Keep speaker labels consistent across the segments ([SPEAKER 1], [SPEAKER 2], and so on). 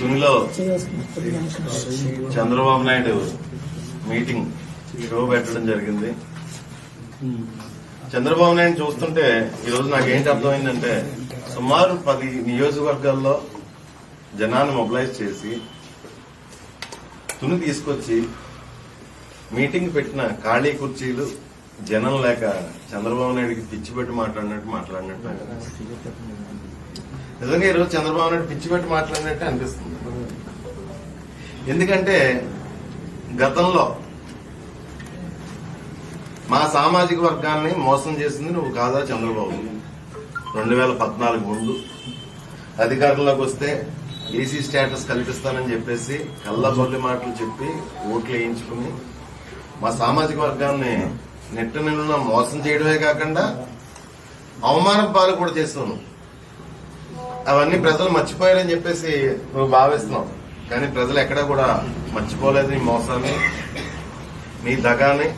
[SPEAKER 1] తునిలో Chandrababu Naidu meeting show పెట్టడం జరిగింది. చంద్రబాబు నాయుడు చూస్తుంటే ఈరోజు నాకేంటి అర్థమైందంటే సుమారు పది నియోజకవర్గాల్లో జనాన్ని మొబిలైజ్ చేసి తుని తీసుకొచ్చి మీటింగ్ పెట్టిన ఖాళీ కుర్చీలు జనం లేక చంద్రబాబు నాయుడికి పిచ్చి పెట్టి మాట్లాడినట్టు మాట్లాడినట్టు నిజంగా ఈరోజు చంద్రబాబు నాయుడు పిచ్చి పెట్టి మాట్లాడినట్టే అనిపిస్తుంది. ఎందుకంటే గతంలో మా సామాజిక వర్గాన్ని మోసం చేసింది నువ్వు కాదా చంద్రబాబు. రెండు వేల పద్నాలుగు ముందు అధికారంలోకి వస్తే ఈసీ స్టేటస్ కల్పిస్తానని చెప్పేసి కళ్ళబొల్లి మాటలు చెప్పి ఓట్లు వేయించుకుని మా సామాజిక వర్గాన్ని నెట్ట నిన్న మోసం చేయడమే కాకుండా అవమానం పాలు కూడా చేస్తావు అవన్నీ ప్రజలు మర్చిపోయారని చెప్పేసి నువ్వు భావిస్తున్నావు. కానీ ప్రజలు ఎక్కడా కూడా మర్చిపోలేదు నీ మోసాన్ని నీ దగాని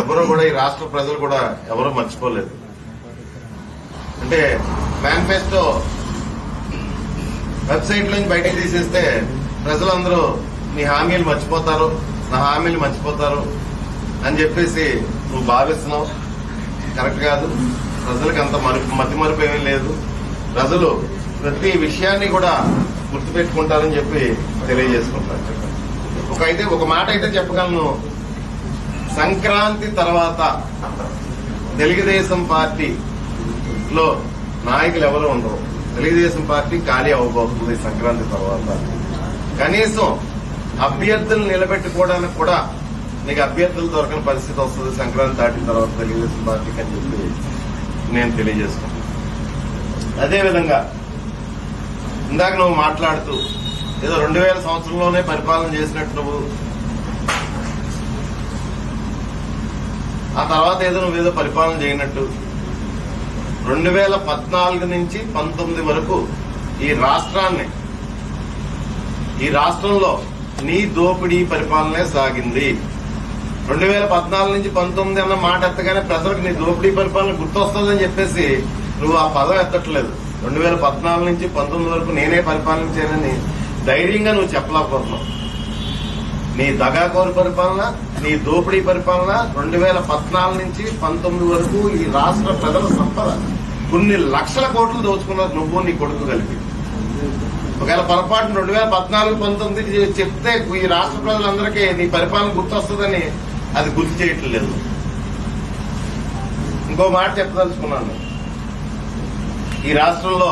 [SPEAKER 1] ఎవరు కూడా ఈ రాష్ట్ర ప్రజలు కూడా ఎవరు మర్చిపోలేదు. అంటే మేనిఫెస్టో వెబ్సైట్ నుంచి బయటకు తీసేస్తే ప్రజలందరూ నీ హామీలు మర్చిపోతారు నా హామీలు మర్చిపోతారు అని చెప్పేసి నువ్వు భావిస్తున్నావు. కరెక్ట్ కాదు. ప్రజలకు అంత మరుపు మతి మరుపు ఏమీ లేదు. ప్రజలు ప్రతి విషయాన్ని కూడా గుర్తుపెట్టుకుంటారని చెప్పి తెలియజేసుకుంటారు ఒక అయితే ఒక మాట అయితే చెప్పగలను. సంక్రాంతి తర్వాత తెలుగుదేశం పార్టీలో నాయకులు ఎవరు ఉండరు. తెలుగుదేశం పార్టీ ఖాళీ అవ్వబోతుంది సంక్రాంతి తర్వాత. కనీసం అభ్యర్థులు నిలబెట్టుకోవడానికి కూడా నీకు అభ్యర్థులు దొరకని పరిస్థితి వస్తుంది సంక్రాంతి దాటిన తర్వాత తెలుగుదేశం పార్టీకి అని చెప్పి నేను తెలియజేసుకున్నాను అదేవిధంగా ఇందాక నువ్వు మాట్లాడుతూ ఏదో రెండు వేల సంవత్సరంలోనే పరిపాలన చేసినట్టు నువ్వు ఆ తర్వాత ఏదో నువ్వేదో పరిపాలన చేయనట్టు రెండు వేల పద్నాలుగు నుంచి పంతొమ్మిది వరకు ఈ రాష్ట్రాన్ని ఈ రాష్ట్రంలో నీ దోపిడీ పరిపాలనే సాగింది. రెండు వేల పద్నాలుగు నుంచి పంతొమ్మిది అన్న మాట ఎత్తగానే ప్రజలకు నీ దోపిడీ పరిపాలన గుర్తొస్తుందని చెప్పేసి నువ్వు ఆ పదం ఎత్తట్లేదు. రెండు వేల పద్నాలుగు నుంచి పంతొమ్మిది వరకు నేనే పరిపాలించానని ధైర్యంగా నువ్వు చెప్పలేకపోతున్నావు. నీ దగాకోరు పరిపాలన నీ దోపిడీ పరిపాలన రెండు వేల పద్నాలుగు నుంచి పంతొమ్మిది వరకు ఈ రాష్ట్ర ప్రజల సంపద కొన్ని లక్షల కోట్లు దోచుకున్నారు నువ్వు నీ కొడుకు కలిపి. ఒకవేళ పొరపాటు రెండు వేల పద్నాలుగు పంతొమ్మిది చెప్తే ఈ రాష్ట్ర ప్రజలందరికీ నీ పరిపాలన గుర్తొస్తుందని అది గుర్తు చేయట్లేదు. ఇంకో మాట చెప్పదలుచుకున్నాను. ఈ రాష్ట్రంలో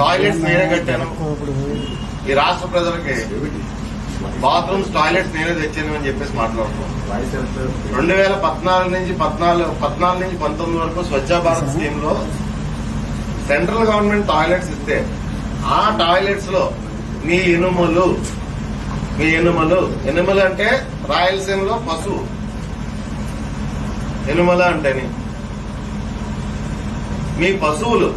[SPEAKER 1] టాయిలెట్స్ నేనే కట్టాను. ఈ రాష్ట్ర ప్రజలకి బాత్రూమ్స్ టాయిలెట్స్ నేనే తెచ్చాను అని చెప్పేసి మాట్లాడుతున్నాం. రెండు వేల పద్నాలుగు నుంచి పద్నాలుగు పద్నాలుగు నుంచి పంతొమ్మిది వరకు స్వచ్ఛ భారత్ స్కీమ్లో సెంట్రల్ గవర్నమెంట్ టాయిలెట్స్ ఇస్తే ఆ టాయిలెట్స్లో మీ ఎనుమలు మీ ఎనుమలు ఎనుమలు అంటే రాయలసీమలో పశువు. ఎనుమల అంటేని మీ పశువులు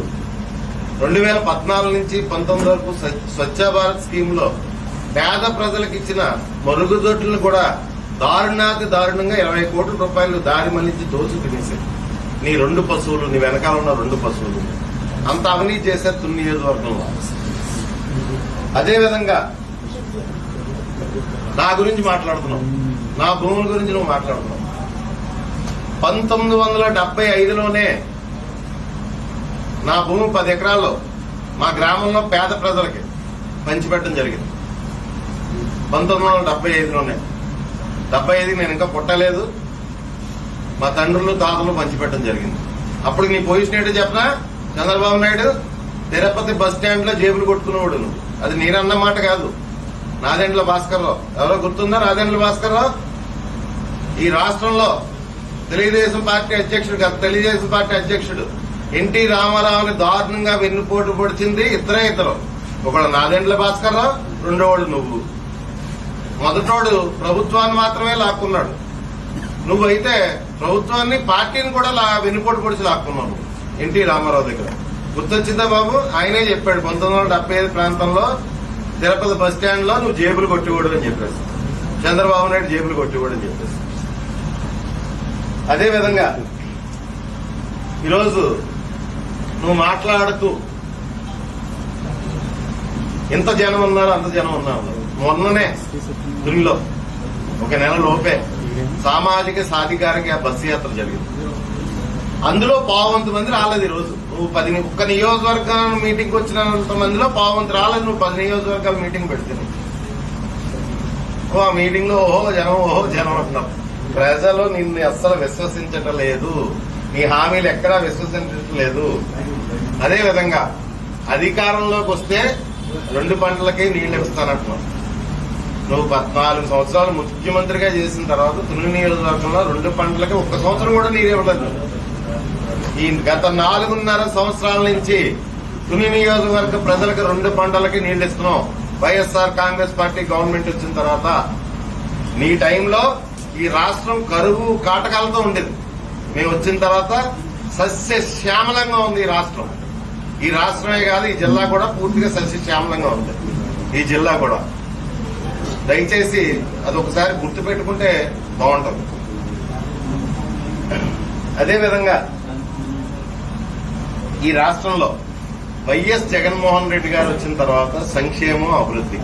[SPEAKER 1] రెండు వేల పద్నాలుగు నుంచి పంతొమ్మిది వరకు స్వచ్ఛ భారత్ స్కీమ్లో పేద ప్రజలకు ఇచ్చిన మరుగుదొడ్లను కూడా దారుణాతి దారుణంగా ఇరవై కోట్ల రూపాయలు దారి మళ్ళించి దోచు తినేసాయి నీ రెండు పశువులు నీ వెనకాల ఉన్న రెండు పశువులు. అంత అవినీతి చేసే తుని నియోజకవర్గంలో. అదేవిధంగా నా గురించి మాట్లాడుతున్నావు నా భూముల గురించి నువ్వు మాట్లాడుతున్నావు. పంతొమ్మిది వందల డెబ్బై ఐదులోనే నా భూమి పది ఎకరాల్లో మా గ్రామంలో పేద ప్రజలకి పంచిపెట్టడం జరిగింది. పంతొమ్మిది వందల డెబ్బై ఐదులోనే. డెబ్బై ఐదుకి నేను ఇంకా పుట్టలేదు. మా తండ్రులు తాతలు పంచిపెట్టడం జరిగింది. అప్పుడు నీ పొజిషన్ ఏంటో చెప్పనా? చంద్రబాబు నాయుడు తిరుపతి బస్ స్టాండ్లో జేబులు కొట్టుకునేవాడు నువ్వు. అది నేనన్న మాట కాదు. నాదెండ్ల భాస్కర్ రావు ఎవరో గుర్తుందా నాదెండ్ల భాస్కర్ రావు ఈ రాష్ట్రంలో తెలుగుదేశం పార్టీ అధ్యక్షుడు తెలుగుదేశం పార్టీ అధ్యక్షుడు. ఎన్టీ రామారావుని దారుణంగా వెన్నుపోటు పొడిచింది ఇద్దరే ఇద్దరు ఒకడు నాదెండ్ల భాస్కర్ రావు రెండోవాడు నువ్వు. మొదటోడు ప్రభుత్వాన్ని మాత్రమే లాక్కున్నాడు. నువ్వైతే ప్రభుత్వాన్ని పార్టీని కూడా లా వెన్నుపోటు పొడిచి లాక్కున్నావు ఎన్టీ రామారావు దగ్గర. గుర్తొచ్చిందా బాబు? ఆయనే చెప్పాడు పంతొమ్మిది వందల డెబ్బై ఐదు ప్రాంతంలో తిరుపతి బస్ స్టాండ్లో నువ్వు జేబులు కొట్టివాడు అని చెప్పేసి. చంద్రబాబు నాయుడు జేబులు కొట్టివాడు అని చెప్పేసి. అదేవిధంగా ఈరోజు నువ్వు మాట్లాడుతూ ఎంత జనం ఉన్నారు అంత జనం ఉన్నారు. మొన్ననే తునిలో ఒక నెల లోపే సామాజిక సాధికారిక బస్సు యాత్ర జరిగింది. అందులో పావంత మంది రాలేదు ఈరోజు. రోజు నువ్వు పది ఒక్క నియోజకవర్గం మీటింగ్ వచ్చినంత మందిలో పావంత రాలేదు నువ్వు పది నియోజకవర్గాల మీటింగ్ పెడితే ఓ ఆ మీటింగ్లో ఓహో జనం ఓహో జనం అంటున్నావు. ప్రజలు నిన్ను అస్సలు విశ్వసించటం లేదు. మీ హామీలు ఎక్కడా విశ్వసించట్లేదు. అదే విధంగా అధికారంలోకి వస్తే రెండు పంటలకి నీళ్ళు ఇస్తానంటున్నావు నువ్వు పద్నాలుగు సంవత్సరాలు ముఖ్యమంత్రిగా చేసిన తర్వాత తుని నియోజకవర్గంలో రెండు పంటలకి ఒక్క సంవత్సరం కూడా నీరు ఇవ్వలేదు. ఈ గత నాలుగున్నర సంవత్సరాల నుంచి తుని నియోజకవర్గ ప్రజలకు రెండు పంటలకి నీళ్ళు ఇస్తున్నాం. వైఎస్ఆర్ కాంగ్రెస్ పార్టీ గవర్నమెంట్ వచ్చిన తర్వాత నీ టైంలో ఈ రాష్ట్రం కరువు కాటకాలతో ఉండేది. మేము వచ్చిన తర్వాత సస్య శ్యామలంగా ఉంది ఈ రాష్ట్రం. ఈ రాష్ట్రమే కాదు ఈ జిల్లా కూడా పూర్తిగా సస్య శ్యామలంగా ఉంది. ఈ జిల్లా కూడా. దయచేసి అది ఒకసారి గుర్తు పెట్టుకుంటే బాగుంటుంది. అదేవిధంగా ఈ రాష్ట్రంలో వైఎస్ జగన్మోహన్ రెడ్డి గారు వచ్చిన తర్వాత సంక్షేమం అభివృద్ధి.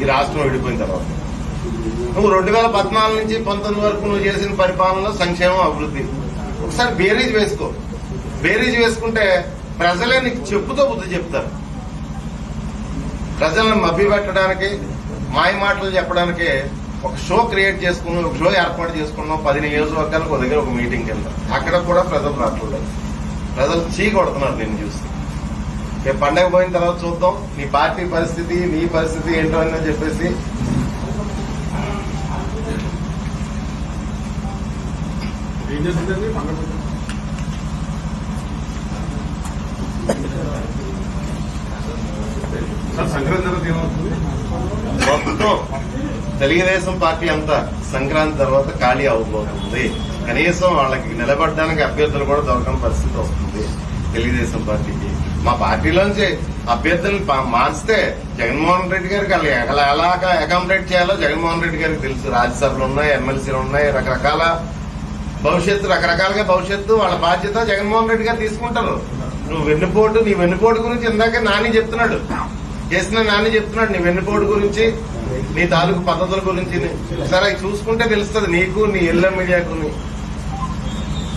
[SPEAKER 1] ఈ రాష్ట్రం విడిపోయిన తర్వాత. నువ్వు రెండు వేల పద్నాలుగు నుంచి పంతొమ్మిది వరకు నువ్వు చేసిన పరిపాలనలో సంక్షేమం అభివృద్ధి. ఒకసారి బేరీజ్ వేసుకో. బేరీజ్ వేసుకుంటే ప్రజలే నీకు చెప్పుతో బుద్ధి చెప్తారు. ప్రజలను మభ్యపెట్టడానికి మాయ మాటలు చెప్పడానికి ఒక షో క్రియేట్ చేసుకుని ఒక షో ఏర్పాటు చేసుకున్నాం పది నియోజకవర్గాలకు ఒక దగ్గర ఒక మీటింగ్ కింద. అక్కడ కూడా ప్రజలు రావట్లేదు. ప్రజలు చీ కొడుతున్నారు నేను చూసి. రేపు పండగ పోయిన తర్వాత చూద్దాం. నీ పార్టీ పరిస్థితి నీ పరిస్థితి ఏంటో అని చెప్పేసి
[SPEAKER 2] ఏం చేస్తుందండి పండుగ సార్ సంక్రాంతి తర్వాత ఏమవుతుంది?
[SPEAKER 1] మొత్తం తెలుగుదేశం పార్టీ అంతా సంక్రాంతి తర్వాత ఖాళీ అవబోతుంది. కనీసం వాళ్ళకి నిలబడడానికి అభ్యర్థులు కూడా దొరకని పరిస్థితి వస్తుంది తెలుగుదేశం పార్టీకి. మా పార్టీలోంచి అభ్యర్థులు మార్చితే జగన్మోహన్ రెడ్డి గారికి వాళ్ళు ఎలా ఎలాగా అకామిడేట్ చేయాలో జగన్మోహన్ రెడ్డి గారికి తెలుసు. రాజ్యసభలు ఉన్నాయి ఎమ్మెల్సీలు ఉన్నాయి రకరకాల భవిష్యత్తు రకరకాలుగా భవిష్యత్తు వాళ్ళ బాధ్యత జగన్మోహన్ రెడ్డి గారు తీసుకుంటారు. నువ్వు వెన్నుపోటు నీ వెన్నుపోటు గురించి ఇందాక నాని చెప్తున్నాడు. చేసిన నాని చెప్తున్నాడు నీ వెన్నుపోటు గురించి నీ తాలూకు పద్ధతుల గురించి. సరే అవి చూసుకుంటే తెలుస్తుంది నీకు నీ ఎల్ల మీడియాకు.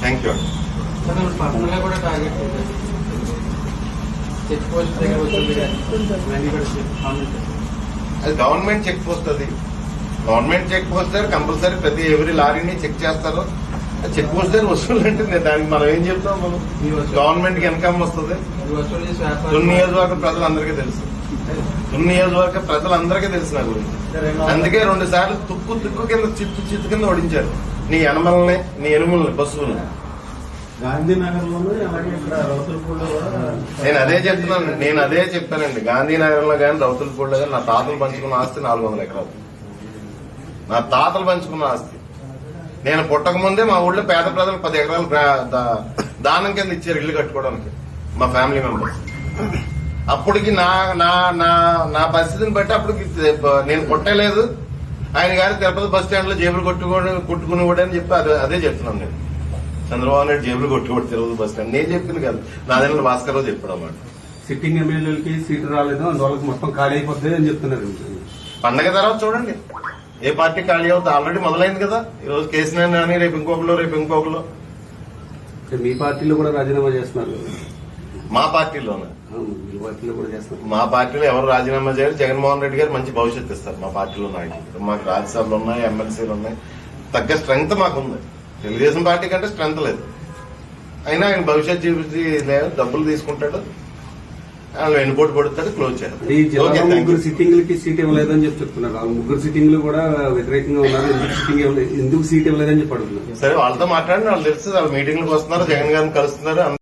[SPEAKER 1] థ్యాంక్ యూ అది గవర్నమెంట్ చెక్ పోస్ట్ అది గవర్నమెంట్ చెక్ పోస్ట్ కంపల్సరీ ప్రతి ఎవరి లారీని చెక్ చేస్తారు. చెక్ పోస్ట్ దగ్గర వసూలు అంటే నేను దానికి మనం ఏం చెప్తాం మనం గవర్నమెంట్కి ఇన్కమ్ వస్తుంది. తుని నియోజకవర్గ ప్రజలందరికీ తెలుసు. తుని నియోజకవర్గ ప్రజలందరికీ తెలుసు నా గురించి అందుకే రెండు సార్లు తుక్కు తుక్కు కింద చిత్తు చిత్తు కింద ఓడించారు నీ ఎనమల్ని నీ ఎనుముల్ని పశువుల్ని
[SPEAKER 2] కూడా
[SPEAKER 1] నేను అదే చెప్తున్నాను. నేను అదే చెప్పానండి గాంధీనగర్లో కానీ రౌతులపూడిలో కానీ నా తాతలు పంచుకున్న ఆస్తి నాలుగు వందల ఎకరాలు. నా తాతలు పంచుకున్న ఆస్తి. నేను పుట్టక ముందే మా ఊళ్ళో పేద ప్రజలు పది ఎకరాలు దానం కింద ఇచ్చారు ఇల్లు కట్టుకోవడానికి మా ఫ్యామిలీ మెంబర్స్. అప్పటికి నా నా నా నా పరిస్థితిని బట్టి అప్పటికి నేను పుట్టలేదు. ఆయన గారు తిరుపతి బస్ స్టాండ్లో జేబులు కొట్టుకోవడం కొట్టుకునేవాడు అని చెప్పి అదే అదే చెప్తున్నాను నేను. చంద్రబాబు నాయుడు జేబులు కొట్టుకోవడం తిరుపతి బస్ స్టాండ్. నేను చెప్పింది కాదు. నాదేళ్ళ భాస్కర్ రావు చెప్పడం అన్నమాట.
[SPEAKER 2] సిట్టింగ్ ఎమ్మెల్యేలకి సీటు రాలేదు అందువల్ల మొత్తం ఖాళీ అయిపోతుంది అని చెప్తున్నారు.
[SPEAKER 1] పండగ తర్వాత చూడండి. ఏ పార్టీ ఖాళీ అవుతుంది ఆల్రెడీ మొదలైంది కదా. ఈ రోజు కేసీఆర్ అని రేపు ఇంకొకరు రేపు ఇంకొకరు
[SPEAKER 2] మీ పార్టీలో కూడా రాజీనామా చేస్తున్నారు
[SPEAKER 1] మా పార్టీలోనే?
[SPEAKER 2] మీ పార్టీలో
[SPEAKER 1] ఎవరు రాజీనామా చేయరు. జగన్మోహన్ రెడ్డి గారు మంచి భవిష్యత్తు ఇస్తారు మా పార్టీలో నాయకులు. మాకు రాజ్యసభలు ఉన్నాయి ఎమ్మెల్సీలు ఉన్నాయి. తగ్గ స్ట్రెంగ్త్ మాకుంది. తెలుగుదేశం పార్టీ కంటే స్ట్రెంగ్త్ లేదు. అయినా ఆయన భవిష్యత్ లేదు డబ్బులు తీసుకుంటాడు. ఆయన వెన్నుపోటు పడుతాడు క్లోజ్ చేయాలి.
[SPEAKER 2] ముగ్గురు సిట్టింగ్లకి సీట్ ఇవ్వలేదని చెప్పి చెప్తున్నారు. ఆ ముగ్గురు సిట్టింగ్లు కూడా వ్యతిరేకంగా ఉన్నారు. ఎందుకు సిట్టింగ్ ఎందుకు సీట్ ఇవ్వలేదని చెప్పి అడుగుతున్నారు.
[SPEAKER 1] సరే వాళ్ళతో మాట్లాడండి వాళ్ళు తెలుసు వాళ్ళు మీటింగ్లకు వస్తున్నారు జగన్ గారిని కలుస్తున్నారు